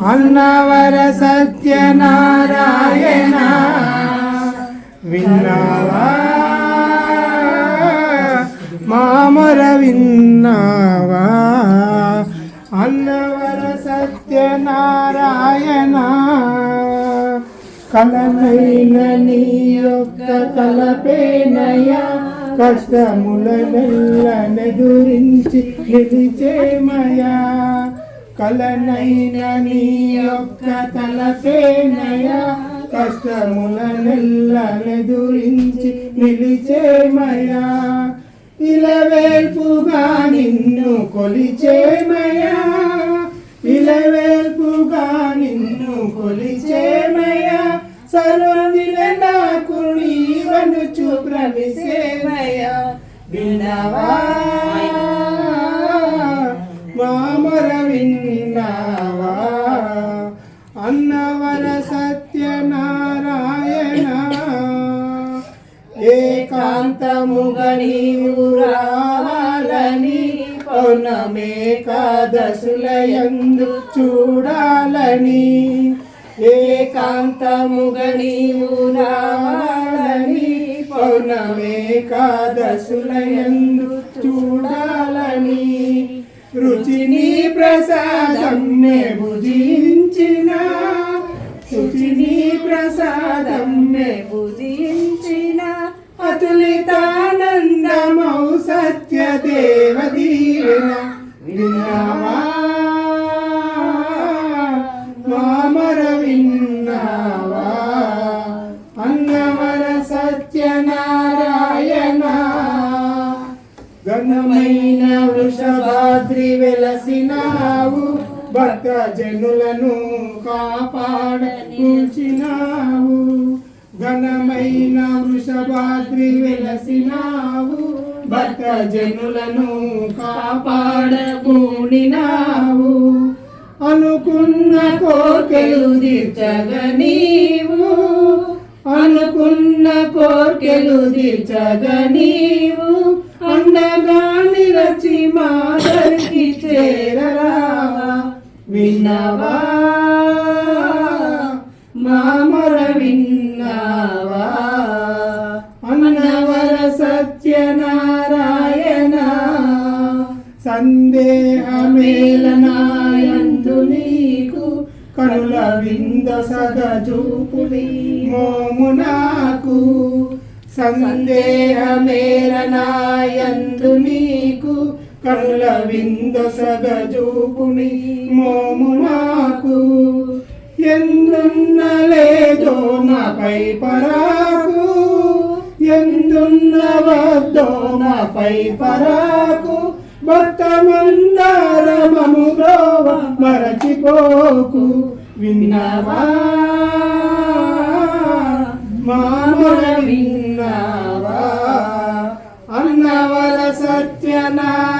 అన్నవర సత్యనారాయణ విన్నావా? మామర విన్నావా అన్నవర సత్యనారాయణ కలనైన నీ యొక్క తలపేనయా నెదురించి నిలిచేమయా కలనైన నీ యొక్క తలపేనయా కష్టములనెల్లనెదురించి నిలిచేమయా ఇలవేల్పుగా నిన్ను కొలిచేమయా ఇలవేల్పుగా నిన్ను కొలిచేమయా సర్వదిన నాకు నీవను చూప్రమిసేమయా వినవా మామర విన్నావా ఏకాంతముగా నీవు రావాలని పౌర్ణమేకాదశులయందు చూడాలని. ఏకాంతముగా నీవు రావాలని పౌర్ణమేకాదశులయందు చూడాలని. రుచిని ప్రసాదం మే భుజించిన రుచిని ప్రసాదం మే భుజించిన దేవదీవన విన్నావా మామర విన్నావా అన్నవర సత్యనారాయణ. ఘనమైన వృషభాద్రి వెలసినావు. భక్త జనులను కాపాడ కూర్చినావు ఘనమైన వృషభాద్రి వెలసినావు. భక్త జనులను కాపాడగూడినావు అనుకున్న కోర్కెలు తీర్చగనీవు అనుకున్న కోర్కెలు తీర్చగనీవు అండగాని రచి మాదరికి చేరరా. విన్నవా? మామర విన్న కనుల వింద సగజూపుడి మోమునాకు సందేహమేలనాయందు నీకు కనుల వింద సగజూపుని మోమునాకు ఎందున్న లేదో నాపై పరాకు. ఎందున్న వద్దో నాపై పరాకు. కొత్త మందారమము రోవ మరచిపోకు. విన్నావా? మామల విన్నావా? అన్నవల సత్యనా